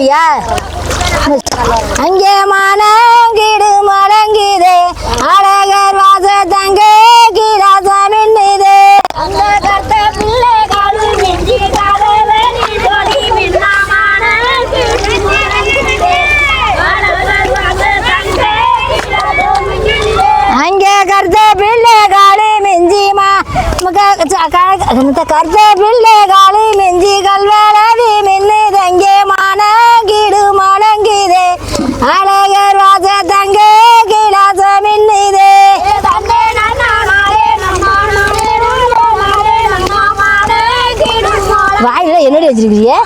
தேவியா அங்கே மனங்கிடு மடங்குதே அழகர் வாச தங்க கிராசம் என்னது அங்க கத்த பிள்ளை காலு மிஞ்சி காலவனி தொடி மின்னமான அங்கே கருத்த பிள்ளை காலு மிஞ்சி கல்வா வச்சிருக்கிறீங்க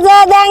কাজে দেন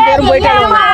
bombeiro, boi carona.